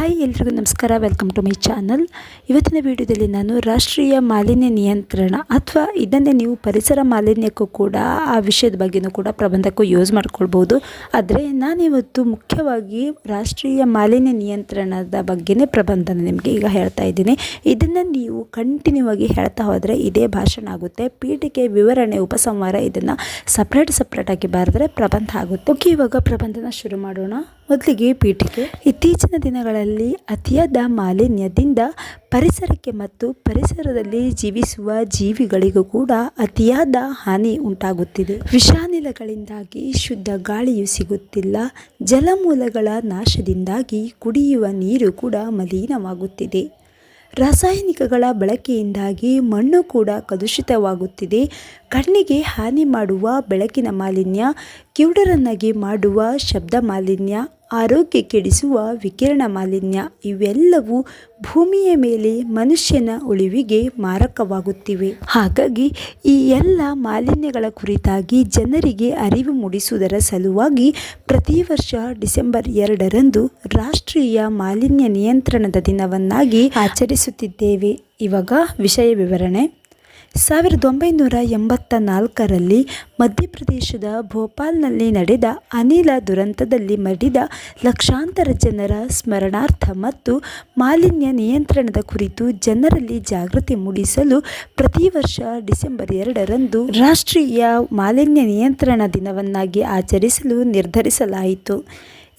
Hi ಎಲ್ರಿಗೂ ನಮಸ್ಕಾರ welcome to my channel ಇವತ್ತಿನ ವಿಡಿಯೋದಲ್ಲಿ ನಾನು ರಾಷ್ಟ್ರೀಯ ಮಾಲಿನ್ಯ ನಿಯಂತ್ರಣ ಅಥವಾ ಇದನ್ನೇ ನೀವು ಪರಿಸರ ಮಾಲಿನ್ಯಕ್ಕೂ ಕೂಡ, ಆ ವಿಷಯದ ಬಗ್ಗೆನೂ ಕೂಡ ಪ್ರಬಂಧಕ್ಕೂ ಯೂಸ್ ಮಾಡ್ಕೊಳ್ಬೋದು. ಆದರೆ ನಾನಿವತ್ತು ಮುಖ್ಯವಾಗಿ ರಾಷ್ಟ್ರೀಯ ಮಾಲಿನ್ಯ ನಿಯಂತ್ರಣದ ಬಗ್ಗೆನೇ ಪ್ರಬಂಧನ ನಿಮಗೆ ಈಗ ಹೇಳ್ತಾ ಇದ್ದೀನಿ. ಇದನ್ನು ನೀವು ಕಂಟಿನ್ಯೂ ಆಗಿ ಹೇಳ್ತಾ ಹೋದರೆ ಇದೇ ಭಾಷಣ ಆಗುತ್ತೆ. ಪೀಠಿಕೆ ವಿವರಣೆ, ಉಪಸಂಹಾರ ಇದನ್ನು ಸಪ್ರೇಟ್ ಸಪ್ರೇಟಾಗಿ ಬರೆದ್ರೆ ಪ್ರಬಂಧ ಆಗುತ್ತೆ. ಓಕೆ ಇವಾಗ ಪ್ರಬಂಧನ ಶುರು ಮಾಡೋಣ. ಮೊದಲಿಗೆ ಪೀಠಿಕೆ ಇತ್ತೀಚಿನ ದಿನಗಳಲ್ಲಿ ಅತಿಯಾದ ಮಾಲಿನ್ಯದಿಂದ ಪರಿಸರಕ್ಕೆ ಮತ್ತು ಪರಿಸರದಲ್ಲಿ ಜೀವಿಸುವ ಜೀವಿಗಳಿಗೂ ಕೂಡ ಅತಿಯಾದ ಹಾನಿ ಉಂಟಾಗುತ್ತಿದೆ. ವಿಷಾನಿಲಗಳಿಂದಾಗಿ ಶುದ್ಧ ಗಾಳಿಯು ಸಿಗುತ್ತಿಲ್ಲ. ಜಲಮೂಲಗಳ ನಾಶದಿಂದಾಗಿ ಕುಡಿಯುವ ನೀರು ಕೂಡ ಮಲಿನವಾಗುತ್ತಿದೆ. ರಾಸಾಯನಿಕಗಳ ಬಳಕೆಯಿಂದಾಗಿ ಮಣ್ಣು ಕೂಡ ಕಲುಷಿತವಾಗುತ್ತಿದೆ. ಕಣ್ಣಿಗೆ ಹಾನಿ ಮಾಡುವ ಬೆಳಕಿನ ಮಾಲಿನ್ಯ, ಕಿವುಡರನ್ನಾಗಿ ಮಾಡುವ ಶಬ್ದ ಮಾಲಿನ್ಯ ಆರೋಗ್ಯ ಕೆಡಿಸುವ ವಿಕಿರಣ ಮಾಲಿನ್ಯ ಇವೆಲ್ಲವೂ ಭೂಮಿಯ ಮೇಲೆ ಮನುಷ್ಯನ ಉಳಿವಿಗೆ ಮಾರಕವಾಗುತ್ತಿವೆ. ಹಾಗಾಗಿ ಈ ಎಲ್ಲ ಮಾಲಿನ್ಯಗಳ ಕುರಿತಾಗಿ ಜನರಿಗೆ ಅರಿವು ಮೂಡಿಸುವುದರ ಸಲುವಾಗಿ ಪ್ರತಿ ವರ್ಷ ಡಿಸೆಂಬರ್ ಎರಡರಂದು ರಾಷ್ಟ್ರೀಯ ಮಾಲಿನ್ಯ ನಿಯಂತ್ರಣದ ದಿನವನ್ನಾಗಿ ಆಚರಿಸುತ್ತಿದ್ದೇವೆ. ಇವಾಗ ವಿಷಯ ವಿವರಣೆ. ಸಾವಿರದ ಒಂಬೈನೂರ ಎಂಬತ್ತ ನಾಲ್ಕರಲ್ಲಿ ಮಧ್ಯಪ್ರದೇಶದ ಭೋಪಾಲ್ನಲ್ಲಿ ನಡೆದ ಅನಿಲ ದುರಂತದಲ್ಲಿ ಮಡಿದ ಲಕ್ಷಾಂತರ ಜನರ ಸ್ಮರಣಾರ್ಥ ಮತ್ತು ಮಾಲಿನ್ಯ ನಿಯಂತ್ರಣದ ಕುರಿತು ಜನರಲ್ಲಿ ಜಾಗೃತಿ ಮೂಡಿಸಲು ಪ್ರತಿ ವರ್ಷ ಡಿಸೆಂಬರ್ ಎರಡರಂದು ರಾಷ್ಟ್ರೀಯ ಮಾಲಿನ್ಯ ನಿಯಂತ್ರಣ ದಿನವನ್ನಾಗಿ ಆಚರಿಸಲು ನಿರ್ಧರಿಸಲಾಯಿತು.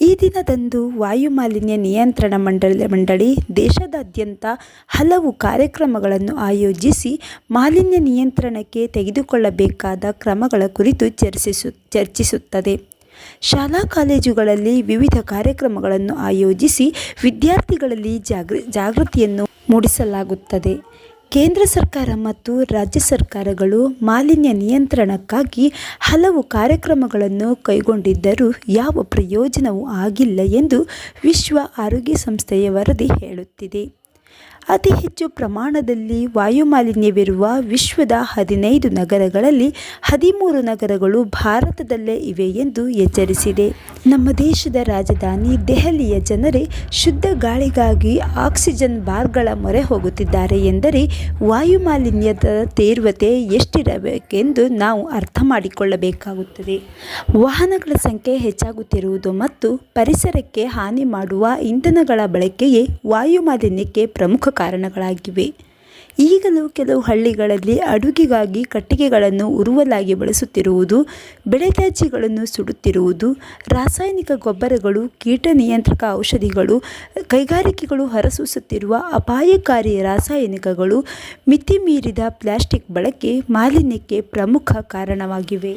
ಈ ದಿನದಂದು ವಾಯುಮಾಲಿನ್ಯ ನಿಯಂತ್ರಣ ಮಂಡಳಿ ಮಂಡಳಿ ದೇಶದಾದ್ಯಂತ ಹಲವು ಕಾರ್ಯಕ್ರಮಗಳನ್ನು ಆಯೋಜಿಸಿ ಮಾಲಿನ್ಯ ನಿಯಂತ್ರಣಕ್ಕೆ ತೆಗೆದುಕೊಳ್ಳಬೇಕಾದ ಕ್ರಮಗಳ ಕುರಿತು ಚರ್ಚಿಸು, ಚರ್ಚಿಸುತ್ತದೆ. ಶಾಲಾ ಕಾಲೇಜುಗಳಲ್ಲಿ ವಿವಿಧ ಕಾರ್ಯಕ್ರಮಗಳನ್ನು ಆಯೋಜಿಸಿ ವಿದ್ಯಾರ್ಥಿಗಳಲ್ಲಿ ಜಾಗೃ, ಜಾಗೃತಿಯನ್ನು ಮೂಡಿಸಲಾಗುತ್ತದೆ. ಕೇಂದ್ರ ಸರ್ಕಾರ ಮತ್ತು ರಾಜ್ಯ ಸರ್ಕಾರಗಳು ಮಾಲಿನ್ಯ ನಿಯಂತ್ರಣಕ್ಕಾಗಿ ಹಲವು ಕಾರ್ಯಕ್ರಮಗಳನ್ನು ಕೈಗೊಂಡಿದ್ದರೂ ಯಾವ ಪ್ರಯೋಜನವೂ ಆಗಿಲ್ಲ ಎಂದು ವಿಶ್ವ ಆರೋಗ್ಯ ಸಂಸ್ಥೆಯ ವರದಿ ಹೇಳುತ್ತಿದೆ. ಅತಿ ಹೆಚ್ಚು ಪ್ರಮಾಣದಲ್ಲಿ ವಾಯುಮಾಲಿನ್ಯವಿರುವ ವಿಶ್ವದ ಹದಿನೈದು ನಗರಗಳಲ್ಲಿ ಹದಿಮೂರು ನಗರಗಳು ಭಾರತದಲ್ಲೇ ಇವೆ ಎಂದು ಎಚ್ಚರಿಸಿದೆ. ನಮ್ಮ ದೇಶದ ರಾಜಧಾನಿ ದೆಹಲಿಯ ಜನರೇ ಶುದ್ಧ ಗಾಳಿಗಾಗಿ ಆಕ್ಸಿಜನ್ ಬಾರ್ಗಳ ಮೊರೆ ಹೋಗುತ್ತಿದ್ದಾರೆ ಎಂದರೆ ವಾಯುಮಾಲಿನ್ಯದ ತೀವ್ರತೆ ಎಷ್ಟಿರಬೇಕೆಂದು ನಾವು ಅರ್ಥ ಮಾಡಿಕೊಳ್ಳಬೇಕಾಗುತ್ತದೆ ವಾಹನಗಳ ಸಂಖ್ಯೆ ಹೆಚ್ಚಾಗುತ್ತಿರುವುದು ಮತ್ತು ಪರಿಸರಕ್ಕೆ ಹಾನಿ ಮಾಡುವ ಇಂಧನಗಳ ಬಳಕೆಯೇ ವಾಯುಮಾಲಿನ್ಯಕ್ಕೆ ಪ್ರಮುಖ ಕಾರಣಗಳಾಗಿವೆ. ಈಗಲೂ ಕೆಲವು ಹಳ್ಳಿಗಳಲ್ಲಿ ಅಡುಗೆಗಾಗಿ ಕಟ್ಟಿಗೆಗಳನ್ನು ಉರುವಲಾಗಿ ಬಳಸುತ್ತಿರುವುದು, ಬೆಳೆ ತ್ಯಾಜ್ಯಗಳನ್ನು ಸುಡುತ್ತಿರುವುದು, ರಾಸಾಯನಿಕ ಗೊಬ್ಬರಗಳು, ಕೀಟ ನಿಯಂತ್ರಕ ಔಷಧಿಗಳು, ಕೈಗಾರಿಕೆಗಳು ಹೊರಸೂಸುತ್ತಿರುವ ಅಪಾಯಕಾರಿ ರಾಸಾಯನಿಕಗಳು ಮಿತಿಮೀರಿದ ಪ್ಲಾಸ್ಟಿಕ್ ಬಳಕೆ ಮಾಲಿನ್ಯಕ್ಕೆ ಪ್ರಮುಖ ಕಾರಣವಾಗಿವೆ.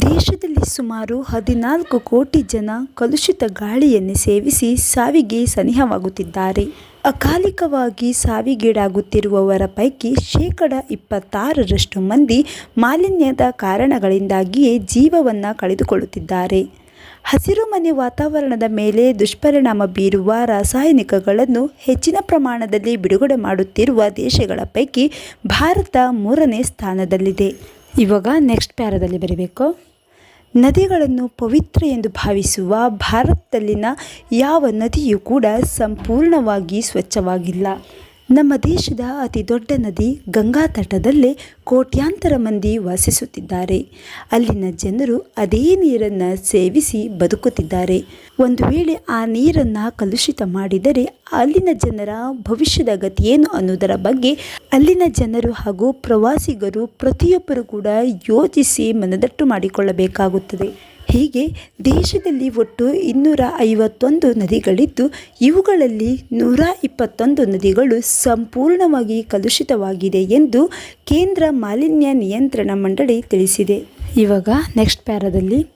ದೇಶದಲ್ಲಿ ಸುಮಾರು ಹದಿನಾಲ್ಕು ಕೋಟಿ ಜನ ಕಲುಷಿತ ಗಾಳಿಯನ್ನು ಸೇವಿಸಿ ಸಾವಿಗೆ ಸನಿಹವಾಗುತ್ತಿದ್ದಾರೆ. ಅಕಾಲಿಕವಾಗಿ ಸಾವಿಗೀಡಾಗುತ್ತಿರುವವರ ಪೈಕಿ ಶೇಕಡ ಇಪ್ಪತ್ತಾರರಷ್ಟು ಮಂದಿ ಮಾಲಿನ್ಯದ ಕಾರಣಗಳಿಂದಾಗಿಯೇ ಜೀವವನ್ನು ಕಳೆದುಕೊಳ್ಳುತ್ತಿದ್ದಾರೆ. ಹಸಿರುಮನೆ ವಾತಾವರಣದ ಮೇಲೆ ದುಷ್ಪರಿಣಾಮ ಬೀರುವ ರಾಸಾಯನಿಕಗಳನ್ನು ಹೆಚ್ಚಿನ ಪ್ರಮಾಣದಲ್ಲಿ ಬಿಡುಗಡೆ ಮಾಡುತ್ತಿರುವ ದೇಶಗಳ ಪೈಕಿ ಭಾರತ ಮೂರನೇ ಸ್ಥಾನದಲ್ಲಿದೆ. ಇವಾಗ ನೆಕ್ಸ್ಟ್ ಪ್ಯಾರದಲ್ಲಿ ಬರೀಬೇಕು. ನದಿಗಳನ್ನು ಪವಿತ್ರ ಎಂದು ಭಾವಿಸುವ ಭಾರತದಲ್ಲಿನ ಯಾವ ನದಿಯೂ ಕೂಡ ಸಂಪೂರ್ಣವಾಗಿ ಸ್ವಚ್ಛವಾಗಿಲ್ಲ. ನಮ್ಮ ದೇಶದ ಅತಿ ದೊಡ್ಡ ನದಿ ಗಂಗಾ ತಟದಲ್ಲೇ ಕೋಟ್ಯಾಂತರ ಮಂದಿ ವಾಸಿಸುತ್ತಿದ್ದಾರೆ. ಅಲ್ಲಿನ ಜನರು ಅದೇ ನೀರನ್ನು ಸೇವಿಸಿ ಬದುಕುತ್ತಿದ್ದಾರೆ. ಒಂದು ವೇಳೆ ಆ ನೀರನ್ನು ಕಲುಷಿತ ಮಾಡಿದರೆ ಅಲ್ಲಿನ ಜನರ ಭವಿಷ್ಯದ ಗತಿಯೇನು ಅನ್ನೋದರ ಬಗ್ಗೆ ಅಲ್ಲಿನ ಜನರು ಹಾಗೂ ಪ್ರವಾಸಿಗರು ಪ್ರತಿಯೊಬ್ಬರು ಕೂಡ ಯೋಚಿಸಿ ಮನದಟ್ಟು ಮಾಡಿಕೊಳ್ಳಬೇಕಾಗುತ್ತದೆ. ಹೀಗೆ ದೇಶದಲ್ಲಿ ಒಟ್ಟು ಇನ್ನೂರ ಐವತ್ತೊಂದು ನದಿಗಳಿದ್ದು, ಇವುಗಳಲ್ಲಿ ನೂರ ಇಪ್ಪತ್ತೊಂದು ನದಿಗಳು ಸಂಪೂರ್ಣವಾಗಿ ಕಲುಷಿತವಾಗಿದೆ ಎಂದು ಕೇಂದ್ರ ಮಾಲಿನ್ಯ ನಿಯಂತ್ರಣ ಮಂಡಳಿ ತಿಳಿಸಿದೆ. ಇವಾಗ ನೆಕ್ಸ್ಟ್ ಪ್ಯಾರದಲ್ಲಿ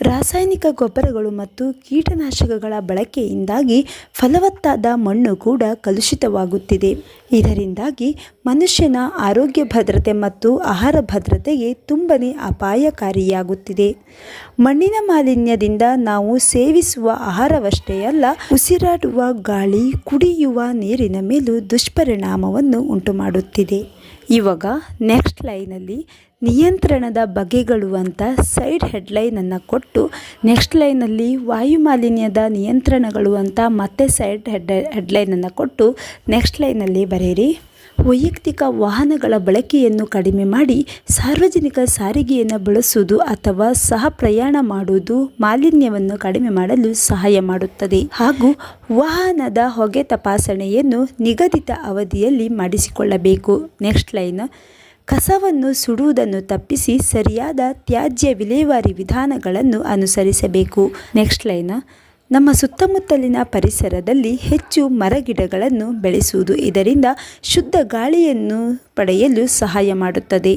ರಾಸಾಯನಿಕ ಗೊಬ್ಬರಗಳು ಮತ್ತು ಕೀಟನಾಶಕಗಳ ಬಳಕೆಯಿಂದಾಗಿ ಫಲವತ್ತಾದ ಮಣ್ಣು ಕೂಡ ಕಲುಷಿತವಾಗುತ್ತಿದೆ. ಇದರಿಂದಾಗಿ ಮನುಷ್ಯನ ಆರೋಗ್ಯ ಭದ್ರತೆ ಮತ್ತು ಆಹಾರ ಭದ್ರತೆಗೆ ತುಂಬನೇ ಅಪಾಯಕಾರಿಯಾಗುತ್ತಿದೆ. ಮಣ್ಣಿನ ಮಾಲಿನ್ಯದಿಂದ ನಾವು ಸೇವಿಸುವ ಆಹಾರವಷ್ಟೇ ಅಲ್ಲ, ಉಸಿರಾಡುವ, ಗಾಳಿ, ಕುಡಿಯುವ ನೀರಿನ ಮೇಲೂ ದುಷ್ಪರಿಣಾಮವನ್ನು ಉಂಟುಮಾಡುತ್ತಿದೆ. ಇವಾಗ ನೆಕ್ಸ್ಟ್ ಲೈನಲ್ಲಿ ನಿಯಂತ್ರಣದ ಬಗೆಗಳು ಅಂತ ಸೈಡ್ ಹೆಡ್ಲೈನನ್ನು ಕೊಟ್ಟು ನೆಕ್ಸ್ಟ್ ಲೈನಲ್ಲಿ ವಾಯುಮಾಲಿನ್ಯದ ನಿಯಂತ್ರಣಗಳು ಅಂತ ಮತ್ತೆ ಸೈಡ್ ಹೆಡ್ ಹೆಡ್ಲೈನನ್ನು ಕೊಟ್ಟು ನೆಕ್ಸ್ಟ್ ಲೈನಲ್ಲಿ ಬರೆಯಿರಿ. ವೈಯಕ್ತಿಕ ವಾಹನಗಳ ಬಳಕೆಯನ್ನು ಕಡಿಮೆ ಮಾಡಿ ಸಾರ್ವಜನಿಕ ಸಾರಿಗೆಯನ್ನು ಬಳಸುವುದು ಅಥವಾ ಸಹ ಪ್ರಯಾಣ ಮಾಡುವುದು ಮಾಲಿನ್ಯವನ್ನು ಕಡಿಮೆ ಮಾಡಲು ಸಹಾಯ ಮಾಡುತ್ತದೆ. ಹಾಗೂ ವಾಹನದ ಹೊಗೆ ತಪಾಸಣೆಯನ್ನು ನಿಗದಿತ ಅವಧಿಯಲ್ಲಿ ಮಾಡಿಸಿಕೊಳ್ಳಬೇಕು. Next line. ಕಸವನ್ನು ಸುಡುವುದನ್ನು ತಪ್ಪಿಸಿ ಸರಿಯಾದ ತ್ಯಾಜ್ಯ ವಿಲೇವಾರಿ ವಿಧಾನಗಳನ್ನು ಅನುಸರಿಸಬೇಕು. Next line. ನಮ್ಮ ಸುತ್ತಮುತ್ತಲಿನ ಪರಿಸರದಲ್ಲಿ ಹೆಚ್ಚು ಮರಗಿಡಗಳನ್ನು ಬೆಳೆಸುವುದು ಇದರಿಂದ ಶುದ್ಧ ಗಾಳಿಯನ್ನು ಪಡೆಯಲು ಸಹಾಯ ಮಾಡುತ್ತದೆ.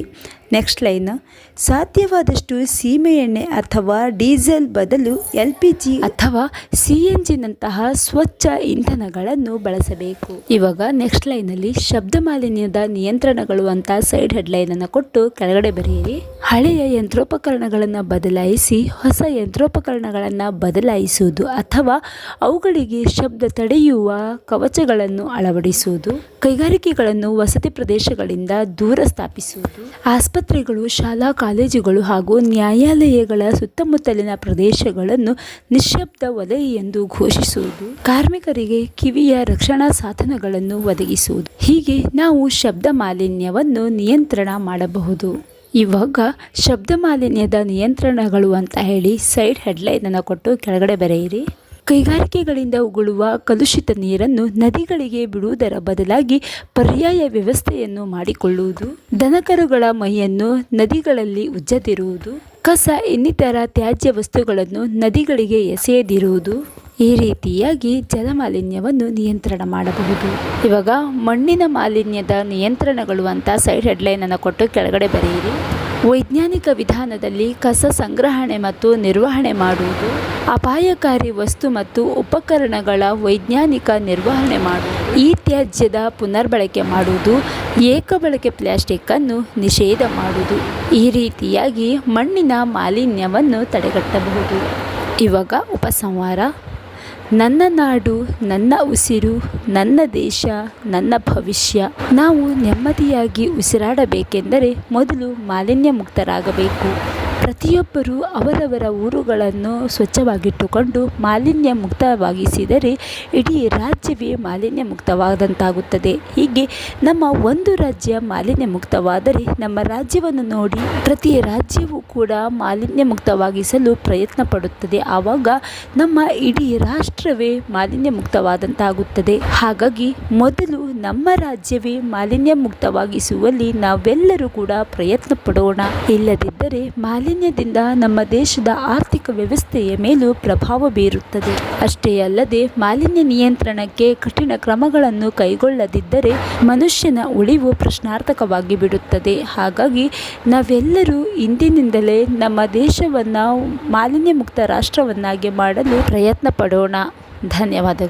Next line. ಸಾಧ್ಯವಾದಷ್ಟು ಸೀಮೆಎಣ್ಣೆ ಅಥವಾ ಡೀಸೆಲ್ ಬದಲು ಎಲ್ ಪಿ ಜಿ ಅಥವಾ ಸಿ ಎನ್ ಜಿನಂತಹ ಸ್ವಚ್ಛ ಇಂಧನಗಳನ್ನು ಬಳಸಬೇಕು. ಇವಾಗ ನೆಕ್ಸ್ಟ್ ಲೈನಲ್ಲಿ ಶಬ್ದ ಮಾಲಿನ್ಯದ ನಿಯಂತ್ರಣಗಳು ಅಂತ ಸೈಡ್ ಹೆಡ್ಲೈನನ್ನು ಕೊಟ್ಟು ಕೆಳಗಡೆ ಬರೆಯಿರಿ. ಹಳೆಯ ಯಂತ್ರೋಪಕರಣಗಳನ್ನು ಬದಲಾಯಿಸಿ ಹೊಸ ಯಂತ್ರೋಪಕರಣಗಳನ್ನು ಬದಲಾಯಿಸುವುದು ಅಥವಾ ಅವುಗಳಿಗೆ ಶಬ್ದ ತಡೆಯುವ ಕವಚಗಳನ್ನು ಅಳವಡಿಸುವುದು. ಕೈಗಾರಿಕೆಗಳನ್ನು ವಸತಿ ಪ್ರದೇಶಗಳಿಂದ ದೂರ ಸ್ಥಾಪಿಸುವುದು. ಆಸ್ಪತ್ರೆಗಳು, ಶಾಲಾ ಕಾಲೇಜುಗಳು ಹಾಗೂ ನ್ಯಾಯಾಲಯಗಳ ಸುತ್ತಮುತ್ತಲಿನ ಪ್ರದೇಶಗಳನ್ನು ನಿಶ್ಶಬ್ದ ವಲಯ ಎಂದು ಘೋಷಿಸುವುದು. ಕಾರ್ಮಿಕರಿಗೆ ಕಿವಿಯ ರಕ್ಷಣಾ ಸಾಧನಗಳನ್ನು ಒದಗಿಸುವುದು. ಹೀಗೆ ನಾವು ಶಬ್ದ ಮಾಲಿನ್ಯವನ್ನು ನಿಯಂತ್ರಣ ಮಾಡಬಹುದು. ಇವಾಗ ಶಬ್ದ ಮಾಲಿನ್ಯದ ನಿಯಂತ್ರಣಗಳು ಅಂತ ಹೇಳಿ ಸೈಡ್ ಹೆಡ್ಲೈನನ್ನು ಕೊಟ್ಟು ಕೆಳಗಡೆ ಬರೆಯಿರಿ. ಕೈಗಾರಿಕೆಗಳಿಂದ ಉಗುಳುವ ಕಲುಷಿತ ನೀರನ್ನು ನದಿಗಳಿಗೆ ಬಿಡುವುದರ ಬದಲಾಗಿ ಪರ್ಯಾಯ ವ್ಯವಸ್ಥೆಯನ್ನು ಮಾಡಿಕೊಳ್ಳುವುದು, ದನಕರುಗಳ ಮೈಯನ್ನು ನದಿಗಳಲ್ಲಿ ಉಜ್ಜದಿರುವುದು, ಕಸ ಇನ್ನಿತರ ತ್ಯಾಜ್ಯ ವಸ್ತುಗಳನ್ನು ನದಿಗಳಿಗೆ ಎಸೆಯದಿರುವುದು, ಈ ರೀತಿಯಾಗಿ ಜಲಮಾಲಿನ್ಯವನ್ನು ನಿಯಂತ್ರಣ ಮಾಡಬಹುದು. ಇವಾಗ ಮಣ್ಣಿನ ಮಾಲಿನ್ಯದ ನಿಯಂತ್ರಣಗಳು ಅಂತ ಸೈಡ್ ಹೆಡ್ಲೈನನ್ನು ಕೊಟ್ಟು ಕೆಳಗಡೆ ಬರೆಯಿರಿ. ವೈಜ್ಞಾನಿಕ ವಿಧಾನದಲ್ಲಿ ಕಸ ಸಂಗ್ರಹಣೆ ಮತ್ತು ನಿರ್ವಹಣೆ ಮಾಡುವುದು, ಅಪಾಯಕಾರಿ ವಸ್ತು ಮತ್ತು ಉಪಕರಣಗಳ ವೈಜ್ಞಾನಿಕ ನಿರ್ವಹಣೆ ಮಾಡುವುದು, ಈ ತ್ಯಾಜ್ಯದ ಪುನರ್ಬಳಕೆ ಮಾಡುವುದು ಏಕಬಳಕೆ ಪ್ಲಾಸ್ಟಿಕ್ಕನ್ನು ನಿಷೇಧ ಮಾಡುವುದು, ಈ ರೀತಿಯಾಗಿ ಮಣ್ಣಿನ ಮಾಲಿನ್ಯವನ್ನು ತಡೆಗಟ್ಟಬಹುದು. ಇವಾಗ ಉಪಸಂಹಾರ ನನ್ನ ನಾಡು ನನ್ನ ಉಸಿರು ನನ್ನ ದೇಶ ನನ್ನ ಭವಿಷ್ಯ. ನಾವು ನೆಮ್ಮದಿಯಾಗಿ ಉಸಿರಾಡಬೇಕೆಂದರೆ ಮೊದಲು ಮಾಲಿನ್ಯ ಮುಕ್ತರಾಗಬೇಕು ಪ್ರತಿಯೊಬ್ಬರೂ ಅವರವರ ಊರುಗಳನ್ನು ಸ್ವಚ್ಛವಾಗಿಟ್ಟುಕೊಂಡು ಮಾಲಿನ್ಯ ಮುಕ್ತವಾಗಿಸಿದರೆ ಇಡೀ ರಾಜ್ಯವೇ ಮಾಲಿನ್ಯ ಮುಕ್ತವಾದಂತಾಗುತ್ತದೆ ಹೀಗೆ ನಮ್ಮ ಒಂದು ರಾಜ್ಯ ಮಾಲಿನ್ಯ ಮುಕ್ತವಾದರೆ ನಮ್ಮ ರಾಜ್ಯವನ್ನು ನೋಡಿ ಪ್ರತಿ ರಾಜ್ಯವೂ ಕೂಡ ಮಾಲಿನ್ಯ ಮುಕ್ತವಾಗಿಸಲು ಪ್ರಯತ್ನ ಪಡುತ್ತದೆ ಆವಾಗ ನಮ್ಮ ಇಡೀ ರಾಷ್ಟ್ರವೇ ಮಾಲಿನ್ಯ ಮುಕ್ತವಾದಂತಾಗುತ್ತದೆ ಹಾಗಾಗಿ ಮೊದಲು ನಮ್ಮ ರಾಜ್ಯವೇ ಮಾಲಿನ್ಯ ಮುಕ್ತವಾಗಿಸುವಲ್ಲಿ ನಾವೆಲ್ಲರೂ ಕೂಡ ಪ್ರಯತ್ನ ಪಡೋಣ ಇಲ್ಲದಿದ್ದರೆ ಮಾಲಿನ್ಯದಿಂದ ನಮ್ಮ ದೇಶದ ಆರ್ಥಿಕ ವ್ಯವಸ್ಥೆಯ ಮೇಲೂ ಪ್ರಭಾವ ಬೀರುತ್ತದೆ. ಅಷ್ಟೇ ಅಲ್ಲದೆ ಮಾಲಿನ್ಯ ನಿಯಂತ್ರಣಕ್ಕೆ ಕಠಿಣ ಕ್ರಮಗಳನ್ನು ಕೈಗೊಳ್ಳದಿದ್ದರೆ ಮನುಷ್ಯನ ಉಳಿವು ಪ್ರಶ್ನಾರ್ಥಕವಾಗಿ ಬಿಡುತ್ತದೆ. ಹಾಗಾಗಿ ನಾವೆಲ್ಲರೂ ಇಂದಿನಿಂದಲೇ ನಮ್ಮ ದೇಶವನ್ನು ಮಾಲಿನ್ಯ ಮುಕ್ತ ರಾಷ್ಟ್ರವನ್ನಾಗಿ ಮಾಡಲು ಪ್ರಯತ್ನ ಪಡೋಣ ಧನ್ಯವಾದಗಳು.